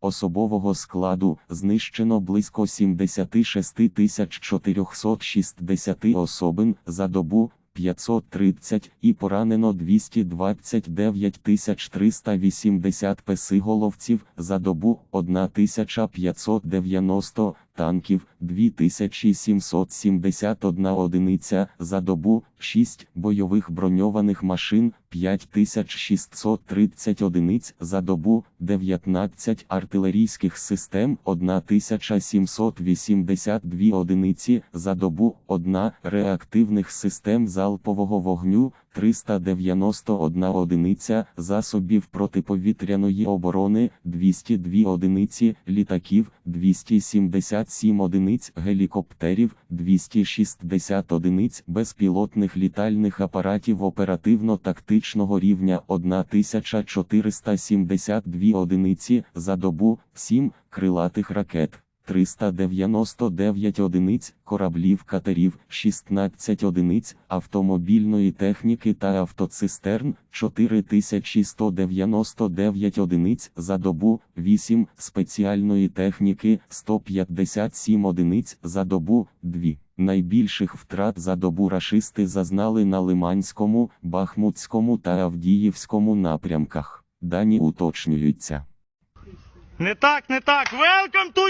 Особового складу знищено близько 76 460 особин за добу 530 і поранено 229 380 песиголовців за добу 1590 танків 2771 одиниця за добу 6 бойових броньованих машин 5630 одиниць за добу 19 артилерійських систем 1782 одиниці за добу 1 реактивних систем залпового вогню 391 одиниця засобів протиповітряної оборони 202 одиниці літаків 277 одиниць гелікоптерів 260 одиниць безпілотних літальних апаратів оперативно-тактичного рівня 1472 одиниці за добу 7 крилатих ракет. 399 одиниць кораблів катерів, 16 одиниць автомобільної техніки та автоцистерн, 4199 одиниць за добу, 8 спеціальної техніки, 157 одиниць за добу, 2. Найбільших втрат за добу рашисти зазнали на Лиманському, Бахмутському та Авдіївському напрямках. Дані уточнюються. Не так, не так. Welcome to